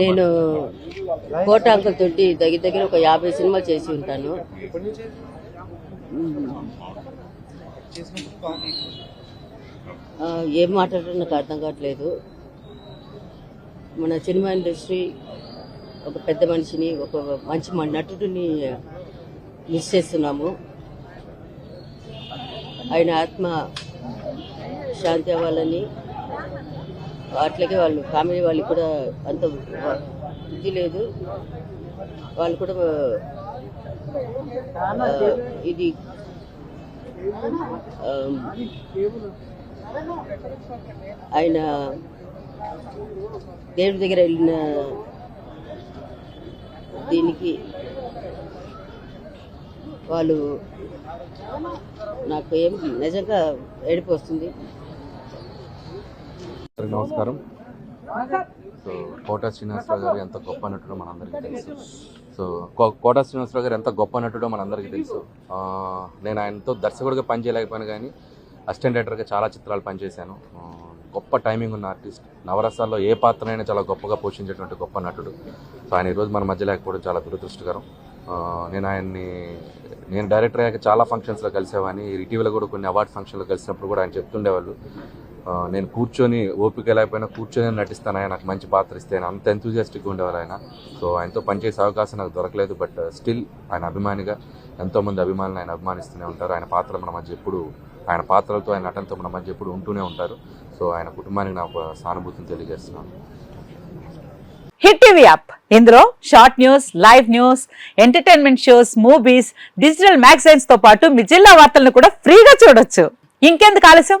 నేను కోటాంకుల తోటి దగ్గర దగ్గర ఒక యాభై సినిమాలు చేసి ఉంటాను. ఏం మాట్లాడటం నాకు అర్థం కావట్లేదు. మన సినిమా ఇండస్ట్రీ ఒక పెద్ద మనిషిని ఒక మంచి నటుడిని మిస్ చేస్తున్నాము. ఆయన ఆత్మ శాంతి అవ్వాలని అట్లాగే వాళ్ళు ఫ్యామిలీ వాళ్ళకి కూడా అంత ఇది లేదు. వాళ్ళు కూడా ఇది ఆయన దేవుడి దగ్గర వెళ్ళిన దీనికి వాళ్ళు నాకు ఏం నిజంగా ఏడిపోస్తుంది వస్తుంది. నమస్కారం. సో కోట శ్రీనివాసరావు గారు ఎంత గొప్ప నటుడో మనందరికీ తెలుసు. సో కో- కోట శ్రీనివాసరావు గారు ఎంత గొప్ప నటుడో మనందరికీ తెలుసు. నేను ఆయనతో దర్శకుడిగా పనిచేయలేకపోయాను కానీ అసిస్టెంట్ డైరెక్టర్గా చాలా చిత్రాలు పనిచేశాను. గొప్ప టైమింగ్ ఉన్న ఆర్టిస్ట్. నవరసాల్లో ఏ పాత్రనైనా చాలా గొప్పగా పోషించేటువంటి గొప్ప నటుడు. సో ఆయన ఈరోజు మన మధ్య లేకపోవడం చాలా దురదృష్టకరం. నేను ఆయన్ని నేను డైరెక్టర్ అయ్యాక చాలా ఫంక్షన్స్లో కలిసేవాడిని. ఇటీవల కూడా కొన్ని అవార్డ్ ఫంక్షన్లో కలిసినప్పుడు కూడా ఆయన చెప్తుండేవాళ్ళు. నేను కూర్చొని ఓపిక లేకపోయినా కూర్చొని నటిస్తాను ఆయన నాకు మంచి పాత్ర ఇస్తే ఆయన అంత ఎంతూజియాస్టిక్గా ఉండేవారు ఆయన. సో ఆయనతో పనిచేసే అవకాశం నాకు దొరకలేదు బట్ స్టిల్ uh, ఆయన అభిమానిగా ఎంతోమంది అభిమానులు ఆయన అభిమానిస్తూనే ఉంటారు. ఆయన పాత్ర మన మధ్య ఎప్పుడు ఆయన పాత్రలతో ఆయన నటనతో మన మధ్య ఎప్పుడు ఉంటూనే ఉంటారు. సో ఆయన కుటుంబానికి నా సానుభూతిని తెలియజేస్తున్నాను. Hit TV app. ఇందులో short news live news entertainment shows movies digital మ్యాగజైన్స్తో పాటు మీ జిల్లా వార్తలను కూడా ఫ్రీగా చూడొచ్చు. ఇంకెందుకు ఆలస్యం?